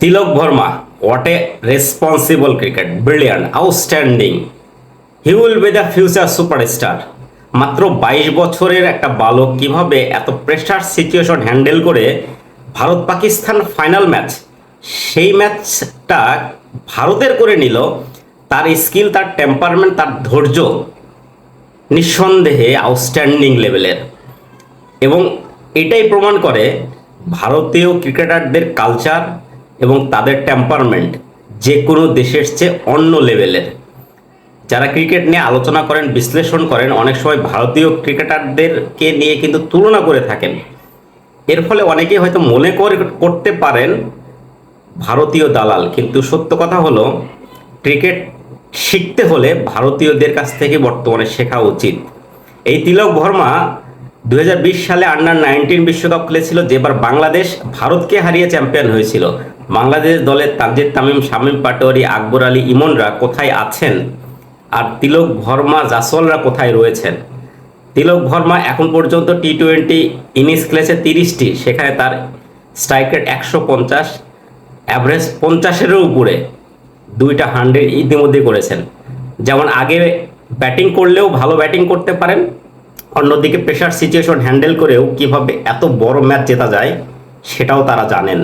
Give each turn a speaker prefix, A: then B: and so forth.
A: Tilak Varma what a responsible cricket brilliant outstanding he will be the future superstar মাত্র বাইশ বছরের একটা বালক কীভাবে এত প্রেশার সিচুয়েশন হ্যান্ডেল করে ভারত পাকিস্তান ফাইনাল ম্যাচ সেই ম্যাচটা ভারতের করে নিল, তার স্কিল তার টেম্পারমেন্ট তার ধৈর্য নিঃসন্দেহে আউটস্ট্যান্ডিং লেভেলের এবং এটাই প্রমাণ করে ভারতীয় ক্রিকেটারদের কালচার এবং তাদের টেম্পারমেন্ট যে কোনো দেশের চেয়ে অন্য লেভেলের যারা ক্রিকেট নিয়ে আলোচনা করেন, বিশ্লেষণ করেন, অনেক সময় ভারতীয় ক্রিকেটারদেরকে নিয়ে কিন্তু তুলনা করে থাকেন। এর ফলে অনেকেই হয়তো মনে করে, করতে পারেন ভারতীয় দালাল, কিন্তু সত্য কথা হলো ক্রিকেট শিখতে হলে ভারতীয়দের কাছ থেকে বর্তমানে শেখা উচিত। এই তিলক ভর্মা দুই হাজার বিশ সালে আন্ডার নাইনটিন বিশ্বকাপ খেলেছিল, যেবার বাংলাদেশ ভারতকে হারিয়ে চ্যাম্পিয়ন হয়েছিল। বাংলাদেশ দলের তানজিদ তামিম, শামীম পাটোয়ারি, আকবর আলী ইমনরা কোথায় আছেন? আর তিলক ভর্মা, জাসওয়ালরা কোথায় রয়েছেন? তিলক ভর্মা এখন পর্যন্ত টি টোয়েন্টি ইনিংস খেলেছে তিরিশটি, সেখানে তার স্ট্রাইক রেট একশো পঞ্চাশ অ্যাভারেজ পঞ্চাশেরও উপরে। দুইটা হান্ড্রেড ইতিমধ্যে করেছেন। যেমন আগে ব্যাটিং করলেও ভালো ব্যাটিং করতে পারেন, অন্যদিকে প্রেশার সিচুয়েশন হ্যান্ডেল করেও কীভাবে এত বড় ম্যাচ জেতা যায়, সেটাও তারা জানেন।